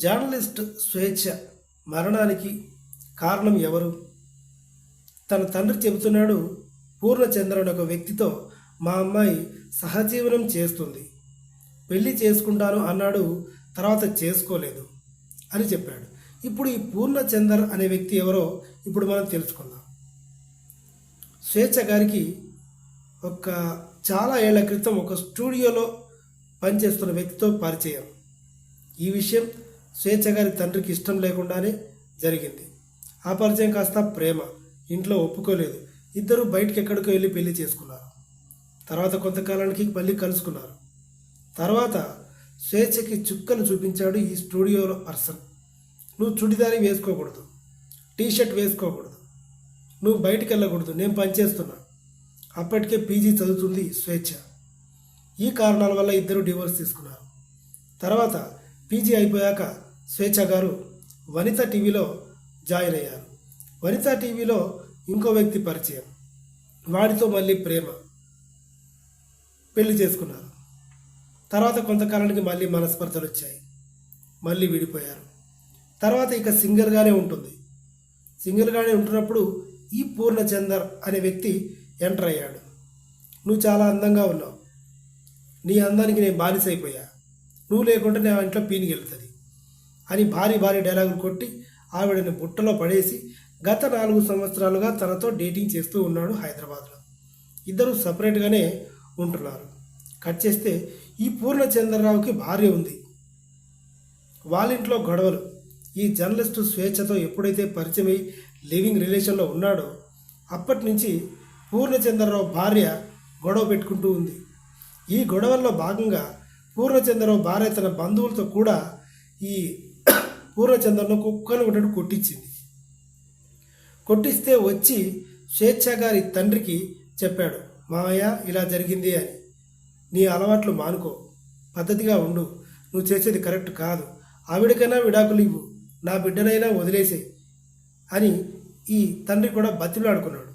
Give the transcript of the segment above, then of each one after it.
Journalist స్వేచ్ఛ మరణానికి కారణం ఎవరు? తన తండ్రి చెబుతున్నాడు పూర్ణచంద్రుని ఒక వ్యక్తితో మా అమ్మాయి సహజీవనం చేస్తుంది. పెళ్ళి చేసుకుంటాను అన్నాడు తర్వాత చేసుకోలేదు అని చెప్పాడు. ఇప్పుడు ఈ పూర్ణచందర్ అనే వ్యక్తి ఎవరో ఇప్పుడు మనం తెలుసుకుందాం. స్వేచ్ఛ గారికి ఒక చాలా ఏళ్ళ క్రితం ఒక స్టూడియోలో పనిచేస్తున్న వ్యక్తితో పరిచయం. ఈ విషయం స్వేచ్ఛ గారి తండ్రికి ఇష్టం లేకుండానే జరిగింది. ఆ పరిచయం కాస్త ప్రేమ ఇంట్లో ఒప్పుకోలేదు. ఇద్దరు బయటికి ఎక్కడికో వెళ్ళి పెళ్ళి చేసుకున్నారు. తర్వాత కొంతకాలానికి మళ్ళీ కలుసుకున్నారు. తర్వాత స్వేచ్ఛకి చుక్కలు చూపించాడు ఈ స్టూడియోలో పర్సన్. నువ్వు చుడిదారి వేసుకోకూడదు. టీ షర్ట్ వేసుకోకూడదు. నువ్వు బయటికి వెళ్ళకూడదు నేను పనిచేస్తున్నా అప్పటికే పీజీ చదువుతుంది స్వేచ్ఛ. ఈ కారణాల వల్ల ఇద్దరు డివోర్స్ తీసుకున్నారు. తర్వాత పీజీ అయిపోయాక స్వేచ్ఛ గారు వనిత టీవీలో జాయిన్ అయ్యారు. వనిత టీవీలో ఇంకో వ్యక్తి పరిచయం. వాడితో మళ్ళీ ప్రేమ. పెళ్ళి చేసుకున్నారు. తర్వాత కొంతకాలానికి మళ్ళీ మనస్పర్ధలు వచ్చాయి. మళ్ళీ విడిపోయారు. తర్వాత ఇక సింగర్గానే ఉంటుంది. సింగర్గానే ఉంటున్నప్పుడు ఈ పూర్ణచందర్ అనే వ్యక్తి ఎంటర్ అయ్యాడు. నువ్వు చాలా అందంగా ఉన్నావు. నీ అందానికి నేను బానిసైపోయా? నువ్వు లేకుంటే నా ఇంట్లో పీనికి వెళ్తుంది అని భారీ భారీ డైలాగులు కొట్టి ఆవిడని బుట్టలో పడేసి గత నాలుగు సంవత్సరాలుగా తనతో డేటింగ్ చేస్తూ ఉన్నాడు హైదరాబాద్లో. ఇద్దరు సపరేట్గానే ఉంటున్నారు. కట్ చేస్తే ఈ పూర్ణచంద్రరావుకి భార్య ఉంది. వాళ్ళ ఇంట్లో గొడవలు. ఈ జర్నలిస్టు స్వేచ్ఛతో ఎప్పుడైతే పరిచయమై లివింగ్ రిలేషన్లో ఉన్నాడో అప్పటి నుంచి పూర్ణచంద్రరావు భార్య గొడవ పెట్టుకుంటూ ఉంది. ఈ గొడవల్లో భాగంగా పూర్ణచంద్రరావు భార్య తన బంధువులతో కూడా ఈ పూర్వచంద్రను కుక్కను ఉన్నట్టు కొట్టించింది. కొట్టిస్తే వచ్చి స్వేచ్ఛ గారి తండ్రికి చెప్పాడు మామయ్య ఇలా జరిగింది అని. నీ అలవాట్లు మానుకో పద్ధతిగా ఉండు. నువ్వు చేసేది కరెక్ట్ కాదు. ఆవిడకైనా విడాకులు ఇవ్వు. నా బిడ్డనైనా వదిలేసే అని ఈ తండ్రి కూడా బతిలాడుకున్నాడు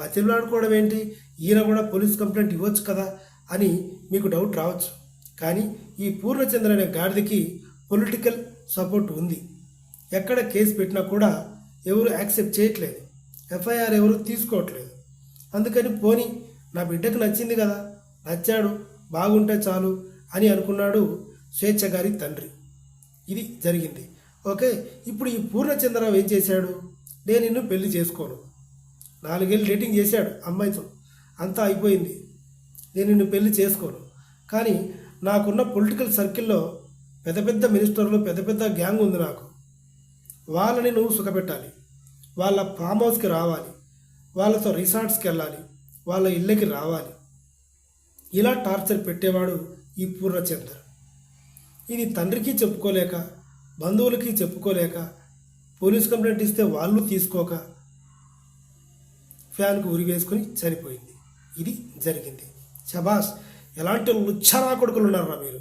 బతిలాడుకోవడం ఏంటి? ఈయన కూడా పోలీస్ కంప్లైంట్ ఇవ్వచ్చు కదా అని మీకు డౌట్ రావచ్చు. కానీ ఈ పూర్ణచంద్ర అనే గాడిదకి పొలిటికల్ సపోర్ట్ ఉంది. ఎక్కడ కేసు పెట్టినా కూడా ఎవరు యాక్సెప్ట్ చేయట్లేదు. ఎఫ్ఐఆర్ ఎవరు తీసుకోవట్లేదు. అందుకని పోని నా బిడ్డకు నచ్చింది కదా నచ్చాడు బాగుంటే చాలు అని అనుకున్నాడు స్వేచ్ఛ గారి తండ్రి. ఇది జరిగింది. ఓకే ఇప్పుడు ఈ పూర్ణచంద్రరావు ఏం చేశాడు? నేను నిన్ను పెళ్ళి చేసుకోను. నాలుగేళ్ళు డేటింగ్ చేశాడు అమ్మాయితో. అంతా అయిపోయింది. నేను నిన్ను పెళ్ళి చేసుకోను. కానీ నాకున్న పొలిటికల్ సర్కిల్లో పెద్ద పెద్ద మినిస్టర్లు పెద్ద పెద్ద గ్యాంగ్ ఉంది నాకు. వాళ్ళని నువ్వు సుఖపెట్టాలి. వాళ్ళ ఫామ్ హౌస్కి రావాలి. వాళ్ళతో రిసార్ట్స్కి వెళ్ళాలి. వాళ్ళ ఇళ్ళకి రావాలి. ఇలా టార్చర్ పెట్టేవాడు ఈ పూర్ణచంద్ర. ఇది తండ్రికి చెప్పుకోలేక బంధువులకి చెప్పుకోలేక పోలీస్ కంప్లైంట్ ఇస్తే వాళ్ళు తీసుకోక ఫ్యాన్కు ఉరివేసుకొని చనిపోయింది. ఇది జరిగింది. శబాష్ ఎలాంటి లుచ్చరా కొడుకులు ఉన్నారా మీరు?